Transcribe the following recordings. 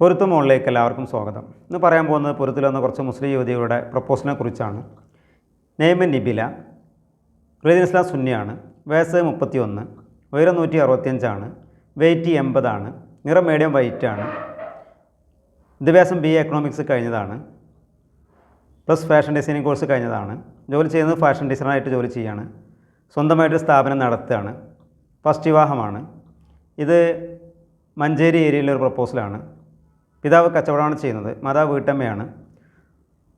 പൊരുത്ത് മുകളിലേക്ക് എല്ലാവർക്കും സ്വാഗതം. ഇന്ന് പറയാൻ പോകുന്നത് പൊരുത്തിൽ വന്ന കുറച്ച് മുസ്ലിം യുവതികളുടെ പ്രപ്പോസലിനെ കുറിച്ചാണ്. നെയ്മൻ നിബില റീദിൻ ഇസ്ലാം സുന്നിയാണ് വയസ്സ് മുപ്പത്തി ഒന്ന് ഉയരം നൂറ്റി അറുപത്തിയഞ്ചാണ് വെയ്റ്റ് എൺപതാണ് നിറം മീഡിയം വൈറ്റാണ് വിദ്യാഭ്യാസം ബി എ എക്കണോമിക്സ് കഴിഞ്ഞതാണ് പ്ലസ് ഫാഷൻ ഡിസൈനിങ് കോഴ്സ് കഴിഞ്ഞതാണ് ജോലി ചെയ്യുന്നത് ഫാഷൻ ഡിസൈനറായിട്ട് ജോലി ചെയ്യാണ് സ്വന്തമായിട്ട് സ്ഥാപനം നടത്തുകയാണ് ഫസ്റ്റ് വിവാഹമാണ്. ഇത് മഞ്ചേരി ഏരിയയിലെ ഒരു പ്രപ്പോസലാണ് പിതാവ് കച്ചവടമാണ് ചെയ്യുന്നത് മാതാവ് വീട്ടമ്മയാണ്.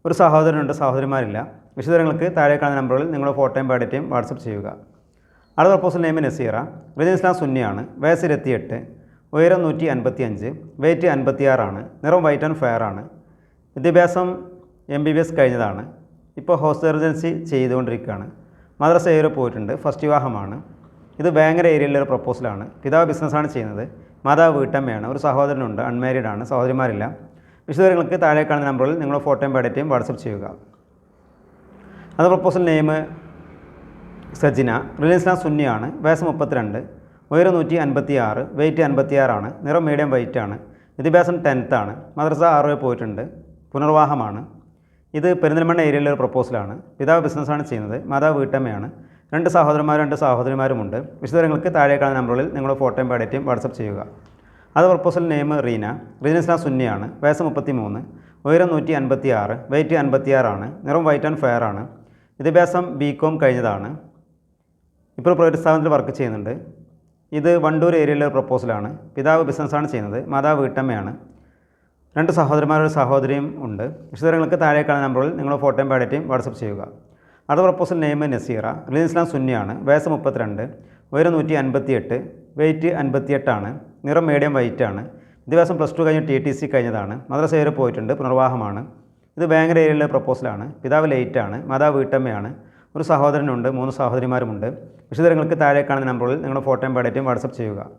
ഒരു സഹോദരനുണ്ട് സഹോദരിമാരില്ല. വിശദങ്ങൾക്ക് താഴെ കാണുന്ന നമ്പറുകളിൽ നിങ്ങളുടെ ഫോട്ടോയും ബയോഡേറ്റയും വാട്സപ്പ് ചെയ്യുക. അടുത്ത proposal name Naseera. Religion Islam സുന്നിയാണ്. വയസ്സ് ഇരുപത്തിയെട്ട് ഉയരം നൂറ്റി അൻപത്തി അഞ്ച് വെയിറ്റ് അൻപത്തിയാറാണ്. നിറം വൈറ്റ് ആൻഡ് ഫെയർ ആണ്. വിദ്യാഭ്യാസം എം ബി ബി എസ് കഴിഞ്ഞതാണ്. ഇപ്പോൾ ഹോസ്റ്റ് സർജൻസി ചെയ്തുകൊണ്ടിരിക്കുകയാണ്. മദ്രസ ഏരിയ പോയിട്ടുണ്ട്. ഫസ്റ്റ് വിവാഹമാണ്. ഇത് ഭയങ്കര ഏരിയയിലെ ഒരു പ്രപ്പോസലാണ് പിതാവ് ബിസിനസ്സാണ് ചെയ്യുന്നത്. മാതാവ് വീട്ടമ്മയാണ് ഒരു സഹോദരനുണ്ട് അൺമാരീഡ് ആണ് സഹോദരിമാരില്ല. വിശദങ്ങൾക്ക് താഴെ കാണുന്ന നമ്പറിൽ നിങ്ങളുടെ ഫോട്ടോയും ബയോഡേറ്റയും വാട്സപ്പ് ചെയ്യുക. അത് പ്രപ്പോസൽ നെയിം സജിന റിലയൻസ് സുന്നിയാണ് വയസ്സ് മുപ്പത്തിരണ്ട് ഉയരം നൂറ്റി അൻപത്തി ആറ് വെയിറ്റ് അൻപത്തിയാറാണ് നിറം മീഡിയം വെയിറ്റ് ആണ് വിദ്യാഭ്യാസം ടെൻത്താണ് മദ്രസ ആറുവരെ പോയിട്ടുണ്ട് പുനർവാഹമാണ് ഇത് പെരിന്തൽമണ്ണ ഏരിയയിലെ ഒരു പ്രപ്പോസലാണ് പിതാവ് ബിസിനസ്സാണ് ചെയ്യുന്നത് മാതാവ് വീട്ടമ്മയാണ്. രണ്ട് സഹോദരന്മാരും രണ്ട് സഹോദരിമാരുമുണ്ട്. വിശദങ്ങൾക്ക് താഴെ കാണുന്ന നമ്പറുകളിൽ നിങ്ങളുടെ ഫോട്ടോയും ബയോഡേറ്റയും വാട്സപ്പ് ചെയ്യുക. അത് പ്രപ്പോസൽ നെയിം റീന. റീന സ്ലാ സുന്നിയാണ്. വയസ്സ് മുപ്പത്തി മൂന്ന് ഉയരം നൂറ്റി അൻപത്തി ആറ് വെയിറ്റ് അൻപത്തി ആറാണ് നിറം വൈറ്റ് ആൻഡ് ഫെയർ ആണ്. വിദ്യാഭ്യാസം ബി കോം കഴിഞ്ഞതാണ്. ഇപ്പോൾ പ്രൈവറ്റ് സ്ഥാപനത്തിൽ വർക്ക് ചെയ്യുന്നുണ്ട്. ഇത് വണ്ടൂർ ഏരിയയിലെ ഒരു പ്രപ്പോസലാണ് പിതാവ് ബിസിനസ്സാണ് ചെയ്യുന്നത്. മാതാവ് വീട്ടമ്മയാണ്. രണ്ട് സഹോദരന്മാരും ഒരു സഹോദരിയും ഉണ്ട്. വിശദങ്ങൾക്ക് താഴെ കാണുന്ന നമ്പറിൽ നിങ്ങളുടെ ഫോട്ടോയും ബയോഡേറ്റയും വാട്സപ്പ് ചെയ്യുക. അടുത്ത പ്രപ്പോസൽ നെയ്മ നസീറ റിലീസ് ഇസ്ലാം സുന്നിയാണ് വയസ്സ് മുപ്പത്തിരണ്ട്. ഉയരം നൂറ്റി അൻപത്തിയെട്ട് വെയിറ്റ് അൻപത്തിയെട്ടാണ് നിറം മീഡിയം വൈറ്റ് ആണ്. വിദ്യാഭ്യാസം പ്ലസ് ടു കഴിഞ്ഞ് ടി ടി സി കഴിഞ്ഞതാണ്. മദ്രസ വരെ പോയിട്ടുണ്ട്. പുനർവാഹമാണ് ഇത് ബാങ്കര ഏരിയയിലെ പ്രപ്പോസലാണ് പിതാവ് ലേറ്റാണ് മാതാവ് വീട്ടമ്മയാണ്. ഒരു സഹോദരനുണ്ട്. മൂന്ന് സഹോദരിമാരുമുണ്ട്. വിശദങ്ങൾക്ക് താഴെ കാണുന്ന നമ്പറിൽ നിങ്ങളുടെ ഫോട്ടോയും പേടേറ്റും വാട്സപ്പ് ചെയ്യുക.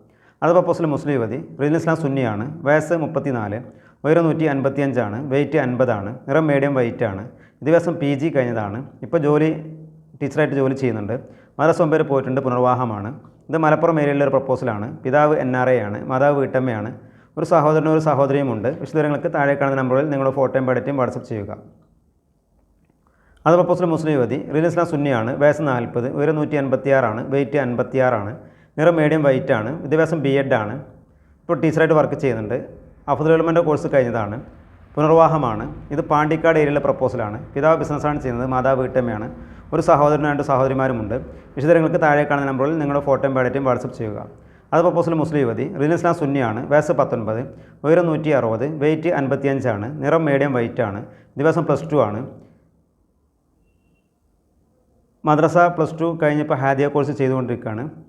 അത് പ്രപ്പോസൽ മുസ്ലിം യുവതി. റിലീസ് ഇസ്ലാം സുന്നിയാണ് വയസ്സ് മുപ്പത്തിനാല്. ഉയരം നൂറ്റി അൻപത്തി അഞ്ചാണ് വെയിറ്റ് അൻപതാണ് നിറം മീഡിയം വൈറ്റ് ആണ്. വിദ്യാഭ്യാസം പി ജി കഴിഞ്ഞതാണ്. ഇപ്പോൾ ജോലി ടീച്ചറായിട്ട് ജോലി ചെയ്യുന്നുണ്ട്. മദ്രസ പേര് പോയിട്ടുണ്ട് പുനർവാഹമാണ് ഇത് മലപ്പുറം ഏരിയയിലെ ഒരു പ്രപ്പോസലാണ് പിതാവ് എൻ ആർ എ ആണ് മാതാവ് വീട്ടമ്മയാണ്. ഒരു സഹോദരനും ഒരു സഹോദരിയും ഉണ്ട്. വിശദങ്ങൾക്ക് താഴെ കാണുന്ന നമ്പറിൽ നിങ്ങളുടെ ഫോട്ടോയും പഠിറ്റും വാട്സപ്പ് ചെയ്യുക. അത് പ്രപ്പോസൽ മുസ്ലിം യുവതി റിലീസ് ഇസ്ലാം സുന്നിയാണ് വയസ്സ് നാൽപ്പത് ഉയരം നൂറ്റി അൻപത്തിയാറാണ് വെയിറ്റ് അൻപത്തിയാറാണ് നിറം മീഡിയം വൈറ്റ് ആണ് വിദ്യാഭ്യാസം ബി എഡ് ആണ്. ഇപ്പോൾ ടീച്ചറായിട്ട് വർക്ക് ചെയ്യുന്നുണ്ട്. അഫുദ് ഡെവലപ്മെന്റ് കോഴ്സ് കഴിഞ്ഞതാണ്. പുനർവാഹമാണ് ഇത് പാണ്ടിക്കാട് ഏരിയയിലെ പ്രപ്പോസലാണ്. പിതാവ് ബിസിനസ്സാണ് ചെയ്യുന്നത് മാതാവ് വീട്ടമ്മയാണ്. ഒരു സഹോദരനും രണ്ട് സഹോദരിമാരുമുണ്ട്. വിശദങ്ങൾക്ക് താഴെ കാണുന്ന നമ്പറിൽ നിങ്ങളുടെ ഫോട്ടോയും ബയോഡേറ്റയും വാട്സപ്പ് ചെയ്യുക. അത് പ്രപ്പോസൽ മുസ്ലിം യുവതി റിയൽ ഇസ്ലാം സുന്നിയാണ് വയസ്സ് പത്തൊൻപത് ഉയരം നൂറ്റി അറുപത് വെയിറ്റ് അൻപത്തിയഞ്ചാണ് നിറം മീഡിയം വൈറ്റ് ആണ് ദിവസം പ്ലസ് ടു ആണ്. മദ്രസ പ്ലസ് ടു കഴിഞ്ഞപ്പോൾ ഹാദിയ കോഴ്സ് ചെയ്തുകൊണ്ടിരിക്കുകയാണ്.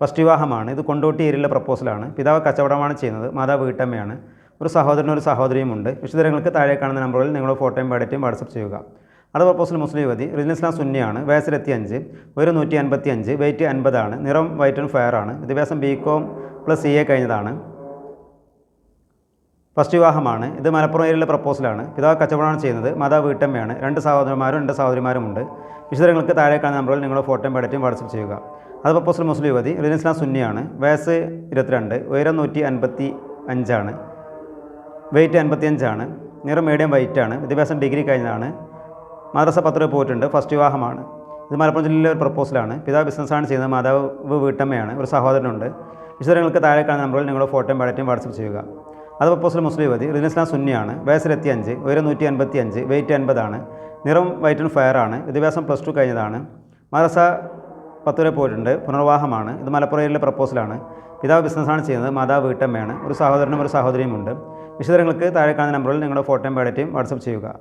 ഫസ്റ്റ് വിവാഹമാണ് ഇത് കൊണ്ടോട്ടി ഏരിയയിലെ പ്രപ്പോസലാണ്. പിതാവ് കച്ചവടമാണ് ചെയ്യുന്നത്. മാതാവ് വീട്ടമ്മയാണ്. ഒരു സഹോദരനും ഒരു സഹോദരിയുമുണ്ട് വിശദങ്ങൾക്ക് താഴെ കാണുന്ന നമ്പറുകളിൽ നിങ്ങളുടെ ഫോട്ടോയും ബയോഡേറ്റയും വാട്സപ്പ് ചെയ്യുക. അടുത്ത പ്രപ്പോസൽ മുസ്ലിം യുവതി. റിയൽ ഇസ്ലാം സുന്നിയാണ്. വയസ്സിലെത്തി അഞ്ച് ഒരു നൂറ്റി അൻപത്തി അഞ്ച് വെയിറ്റ് അൻപതാണ്. നിറം വൈറ്റ് ആൻഡ് ഫയർ ആണ്. വിദ്യാഭ്യാസം B Com plus C A കഴിഞ്ഞതാണ്. ഫസ്റ്റ് വിവാഹമാണ്. ഇത് മലപ്പുറം ഏരിയയിലെ പ്രപ്പോസലാണ് പിതാവ് കച്ചവടമാണ് ചെയ്യുന്നത്. മാതാവ് വീട്ടമ്മയാണ്. രണ്ട് സഹോദരന്മാരും രണ്ട് സഹോദരിമാരുമുണ്ട്. വിശദങ്ങൾക്ക് താഴെ കാണുന്ന നമ്പറിൽ നിങ്ങളുടെ ഫോട്ടോയും ബയോഡേറ്റയും വാട്സപ്പ് ചെയ്യുക. അത് പ്രപ്പോസൽ മുസ്ലിം യുവതി റിനിസ്ലാം സുന്നിയാണ്. വയസ്സ് ഇരുപത്തിരണ്ട് ഉയരം നൂറ്റി അൻപത്തി അഞ്ചാണ് വെയിറ്റ് അൻപത്തിയഞ്ചാണ്. നിറം മീഡിയം വൈറ്റ് ആണ്. വിദ്യാഭ്യാസം ഡിഗ്രി കഴിഞ്ഞതാണ്. മദ്രസ പത്ര പോയിട്ടുണ്ട്. ഫസ്റ്റ് വിവാഹമാണ്. ഇത് മലപ്പുറം ജില്ലയിലെ ഒരു പ്രപ്പോസലാണ് പിതാവ് ബിസിനസ്സാണ് ചെയ്യുന്നത്. മാതാവ് വീട്ടമ്മയാണ്. ഒരു സഹോദരനുണ്ട്. വിശദങ്ങൾക്ക് താഴെ കാണുന്ന നമ്പറിൽ നിങ്ങളുടെ ഫോട്ടോയും ബയോഡേറ്റയും വാട്സപ്പ് ചെയ്യുക. അത് പപ്പോസിൽ മുസ്ലിം യുവതി ഇസ്ലാം സുന്നിയാണ്. വയസ്സിലെത്തി അഞ്ച് ഉയരം നൂറ്റി അൻപത്തി അഞ്ച് വെയിറ്റ് അൻപതാണ് നിറം വൈറ്റ് ആൻഡ് ഫയർ ആണ്. വിദ്യാഭ്യാസം പ്ലസ് ടു കഴിഞ്ഞതാണ്. മദ്രസ പത്ത് വരെ പോയിട്ടുണ്ട്. പുനർവാഹമാണ് ഇത് മലപ്പുറം ഏരിയയിലെ പ്രപ്പോസലാണ് പിതാവ് ബിസിനസ്സാണ് ചെയ്യുന്നത്. മാതാവ് വീട്ടമ്മയാണ്. ഒരു സഹോദരനും ഒരു സഹോദരിയുമുണ്ട് വിശദങ്ങൾക്ക് താഴെ കാണുന്ന നമ്പറിൽ നിങ്ങളുടെ ഫോട്ടോയും ബയോഡേറ്റയും വാട്സപ്പ് ചെയ്യുക.